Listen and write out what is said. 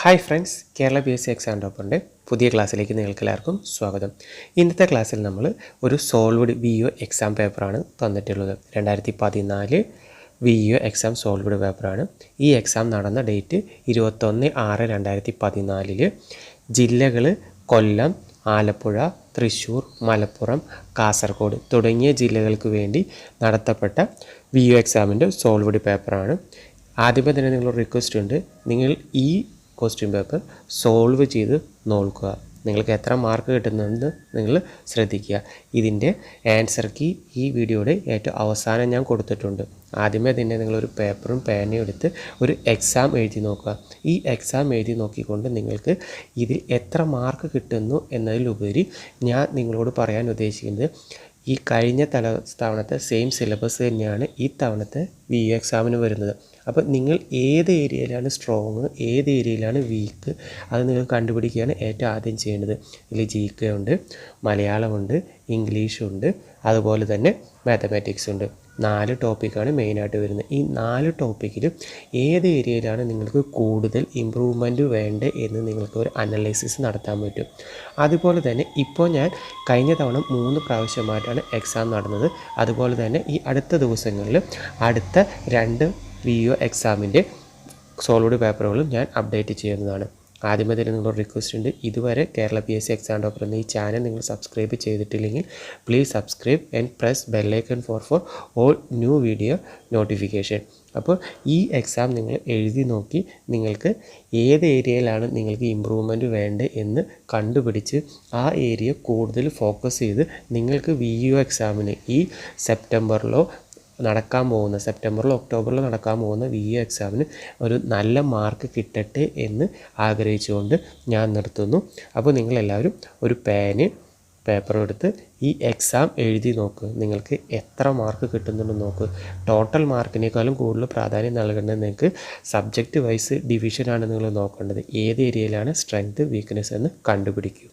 Hi friends Kerala P S C exam ടോപ്പറിന്റെ പുതിയ ക്ലാസ്സിലേക്ക് നിങ്ങൾക്ക് എല്ലാവർക്കും സ്വാഗതം. ഇന്നത്തെ ക്ലാസ്സിൽ നമ്മൾ ഒരു സോൾവഡ് വി യു എക്സാം പേപ്പറാണ് തന്നിട്ടുള്ളത്. രണ്ടായിരത്തി പതിനാല് വി യു എക്സാം സോൾവഡ് പേപ്പറാണ് ഈ എക്സാം നടന്ന ഡേറ്റ് ഇരുപത്തൊന്ന് ആറ് രണ്ടായിരത്തി പതിനാലിൽ ജില്ലകൾ കൊല്ലം ആലപ്പുഴ തൃശ്ശൂർ മലപ്പുറം കാസർഗോഡ് തുടങ്ങിയ ജില്ലകൾക്ക് വേണ്ടി നടത്തപ്പെട്ട വി യു എക്സാമിന്റെ സോൾവഡ് പേപ്പറാണ് ആദ്യമേ തന്നെ നിങ്ങളൊരു റിക്വസ്റ്റ് ഉണ്ട്. നിങ്ങൾ ഈ ക്വസ്റ്റ്യൻ പേപ്പർ സോൾവ് ചെയ്ത് നോക്കുക. നിങ്ങൾക്ക് എത്ര മാർക്ക് കിട്ടുന്നുണ്ട് നിങ്ങൾ ശ്രദ്ധിക്കുക. ഇതിന്റെ ആൻസർ കീ ഈ വീഡിയോയുടെ ഏറ്റവും അവസാനം ഞാൻ കൊടുത്തിട്ടുണ്ട്. ആദ്യമേ തന്നെ നിങ്ങളൊരു പേപ്പറും പേനയും എടുത്ത് ഒരു എക്സാം എഴുതി നോക്കുക. ഈ എക്സാം എഴുതി നോക്കിക്കൊണ്ട് നിങ്ങൾക്ക് ഇതിൽ എത്ര മാർക്ക് കിട്ടുന്നു എന്നതിലുപരി ഞാൻ നിങ്ങളോട് പറയാൻ ഉദ്ദേശിക്കുന്നത് ഈ കഴിഞ്ഞ തല തവണത്തെ സെയിം സിലബസ് തന്നെയാണ് ഈ തവണത്തെ വി യു എക്സാമിന് വരുന്നത്. അപ്പോൾ നിങ്ങൾ ഏത് ഏരിയയിലാണ് സ്ട്രോങ് ഏത് ഏരിയയിലാണ് വീക്ക് അത് നിങ്ങൾ കണ്ടുപിടിക്കുകയാണ് ഏറ്റവും ആദ്യം ചെയ്യേണ്ടത്. ഇതിൽ ജി കെ ഉണ്ട് മലയാളമുണ്ട് ഇംഗ്ലീഷുണ്ട് അതുപോലെ തന്നെ മാത്തമാറ്റിക്സ് ഉണ്ട്. നാല് ടോപ്പിക്കാണ് മെയിനായിട്ട് വരുന്നത്. ഈ നാല് ടോപ്പിക്കിലും ഏത് ഏരിയയിലാണ് നിങ്ങൾക്ക് കൂടുതൽ ഇമ്പ്രൂവ്മെന്റ് വേണ്ടത് എന്ന് നിങ്ങൾക്ക് ഒരു അനലൈസിസ് നടത്താൻ പറ്റും. അതുപോലെ തന്നെ ഇപ്പോൾ ഞാൻ കഴിഞ്ഞ തവണ മൂന്ന് പ്രാവശ്യമായിട്ടാണ് എക്സാം നടന്നത്. അതുപോലെ തന്നെ ഈ അടുത്ത ദിവസങ്ങളിൽ അടുത്ത രണ്ട് വി ഒ എക്സാമിന്റെ സോൾവഡ് പേപ്പറുകളും ഞാൻ അപ്ഡേറ്റ് ചെയ്യുന്നതാണ്. ആദ്യമേ തന്നെ നിങ്ങളോട് റിക്വസ്റ്റ് ഉണ്ട്. ഇതുവരെ Kerala P S C exam topper എന്ന ഈ ചാനൽ നിങ്ങൾ സബ്സ്ക്രൈബ് ചെയ്തിട്ടില്ലെങ്കിൽ please subscribe and press bell icon for for all new video notification അപ്പോൾ ഈ എക്സാം നിങ്ങൾ എഴുതി നോക്കി നിങ്ങൾക്ക് ഏത് ഏരിയയിലാണ് നിങ്ങൾക്ക് ഇമ്പ്രൂവ്മെന്റ് വേണ്ടത് എന്ന് കണ്ടുപിടിച്ച് ആ ഏരിയ കൂടുതൽ ഫോക്കസ് ചെയ്ത് നിങ്ങൾക്ക് വി യു എക്സാമിന് ഈ സെപ്റ്റംബറിലോ നടക്കാൻ പോകുന്ന സെപ്റ്റംബറിലോ ഒക്ടോബറിലോ നടക്കാൻ പോകുന്ന വി എ എക്സാമിന് ഒരു നല്ല മാർക്ക് കിട്ടട്ടെ എന്ന് ആഗ്രഹിച്ചുകൊണ്ട് ഞാൻ നിർത്തുന്നു. അപ്പോൾ നിങ്ങളെല്ലാവരും ഒരു പേന് പേപ്പറും എടുത്ത് ഈ എക്സാം എഴുതി നോക്ക്. നിങ്ങൾക്ക് എത്ര മാർക്ക് കിട്ടുന്നുണ്ടെന്ന് നോക്ക്. ടോട്ടൽ മാർക്കിനേക്കാളും കൂടുതൽ പ്രാധാന്യം നൽകേണ്ടത് നിങ്ങൾക്ക് സബ്ജക്റ്റ് വൈസ് ഡിവിഷനാണ് നിങ്ങൾ നോക്കേണ്ടത്. ഏത് ഏരിയയിലാണ് സ്ട്രെങ്ത് വീക്ക്നെസ് എന്ന് കണ്ടുപിടിക്കൂ.